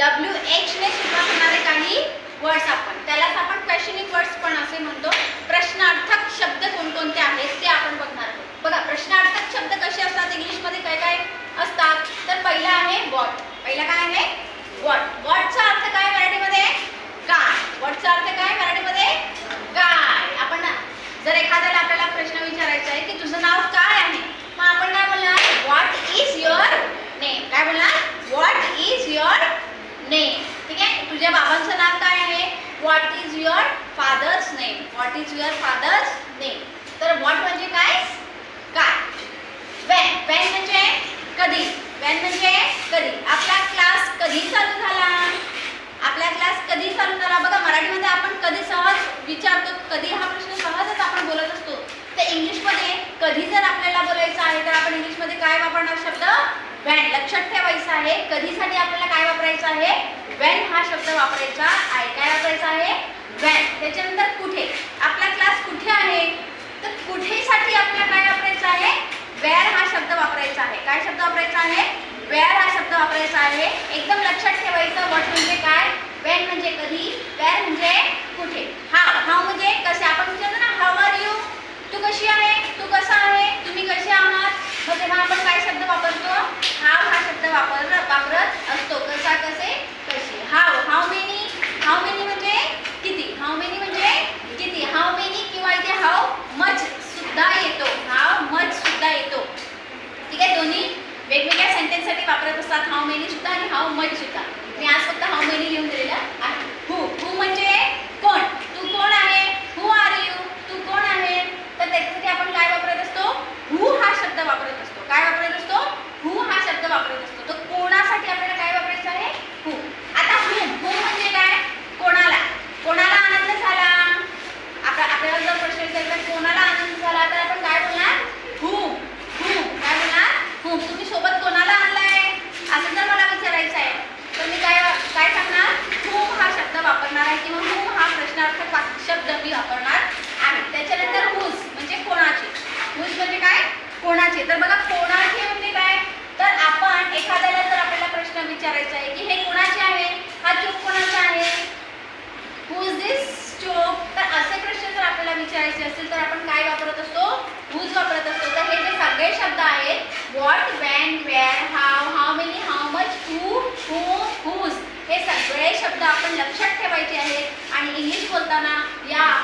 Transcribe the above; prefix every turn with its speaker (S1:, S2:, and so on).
S1: W एचने सुरुवात होणारे काही वर्ड्स आपण. त्यालाच आपण क्वेश्चनिंग वर्ड्स पण असे म्हणतो. प्रश्नार्थक शब्द कोणकोणते आहेत ते आपण बघणार आहोत. बघा प्रश्नार्थक शब्द कसे असतात? इंग्लिशमध्ये काय काय असतात? तर पहिला आहे वॉट पहिला काय आहे? वॉट वॉटचा अर्थ काय मराठीमध्ये? काय वॉटचा अर्थ काय मराठीमध्ये? काय आपण जर एखाद्याला आपल्याला प्रश्न विचारायचा आहे की तुझं नाव काय आहे मग आपण काय बोलणार व्हॉट इज युअर नेम काय बोलणार व्हॉट इज युअर नेम ठीक आहे तुझ्या बाबांचं काय आहे what is your father's name what is your father's name तर व्हॉट म्हणजे काय? काय? वेन वेन म्हणजे कधी? वेन म्हणजे कधी? आपला क्लास कधी चालू झाला? आपला क्लास कधी चालू झाला? बघा मराठीमध्ये आपण कधी सहज विचारतो कधी हा प्रश्न सहजच आपण बोलत असतो. तर इंग्लिशमध्ये कधी जर आपल्याला बोलायचं आहे तर आपण इंग्लिशमध्ये काय वापरणार शब्द? व्हॅन लक्षात ठेवायचं आहे. कधीसाठी आपल्याला काय वापरायचं आहे? वेन हा शब्द वापरायचा आहे काय वापरायचा आहे. वेन त्याच्यानंतर कुठे? आपला क्लास कुठे आहे? तर कुठेसाठी आपल्याला काय वापरायचं आहे? वेअर हा शब्द वापरायचा आहे. काय शब्द वापरायचा आहे? वेअर हा शब्द वापरायचा आहे. एकदम लक्षात ठेवायचं वॉट म्हणजे काय? वेन म्हणजे कधी? वेअर म्हणजे कुठे हाव हाव म्हणजे कसे आपण विचारतो ना हाव आर यू तू कशी आहे तू कसा आहे तुम्ही कसे आहात मग तेव्हा आपण काय शब्द वापरतो हाव हा शब्द वापर वापरत असतो कसा कसे कशी हाव हाव मेनी हाव मेनी म्हणजे किती हाव मेनी म्हणजे किती हाव मेनी किंवा इथे हाव मच सुद्धा येतो हाव मच सुद्धा येतो ठीक आहे दोन्ही वेगवेगळ्या सेंटेन्ससाठी वापरत असतात. हाव मेनी सुद्धा आणि हाव मच सुद्धा. मी आज फक्त हाव मेनी लिहून दिलेलं आहे हू हू म्हणजे कोण तू कोण आहे हू आर यू तू कोण आहे तर त्याच्यासाठी आपण काय वापरत असतो हू हा शब्द वापरत असतो काय वापरत असतो हू हा शब्द वापरत असतो तर कोणासाठी आपल्याला काय वापरायचं आहे हू आता हू हू म्हणजे काय कोणाला कोणाला आनंद झाला आपला आपल्याला जर प्रश्न विचारला कोणाला आनंद झाला तर आपण काय बोलणार हू हू काय बोलणार हू तुम्ही सोबत कोणाला आणलाय असं जर मला विचारायचं आहे तर मी काय काय सांगणार हू हा शब्द वापरणार आहे किंवा हू हा प्रश्नार्थक वाक- वापरणार आहे. त्याच्यानंतर हुज म्हणजे कोणाचे? हुज म्हणजे काय? कोणाचे? तर बघा कोणाचे म्हणजे काय? तर आपण एखाद्याला जर आपल्याला प्रश्न विचारायचा आहे की हे कोणाचे आहे? हा चूक कोणाचा आहे? Whose this chalk? तर असे प्रश्न जर आपल्याला विचारायचे असतील तर आपण काय वापरत असतो? हुज वापरत असतो. तर हे जे सगळे शब्द आहेत what when where how how many how much who who whose हे सगळे शब्द आपण लक्षात ठेवायचे आहेत. आणि इंग्लिश बोलताना या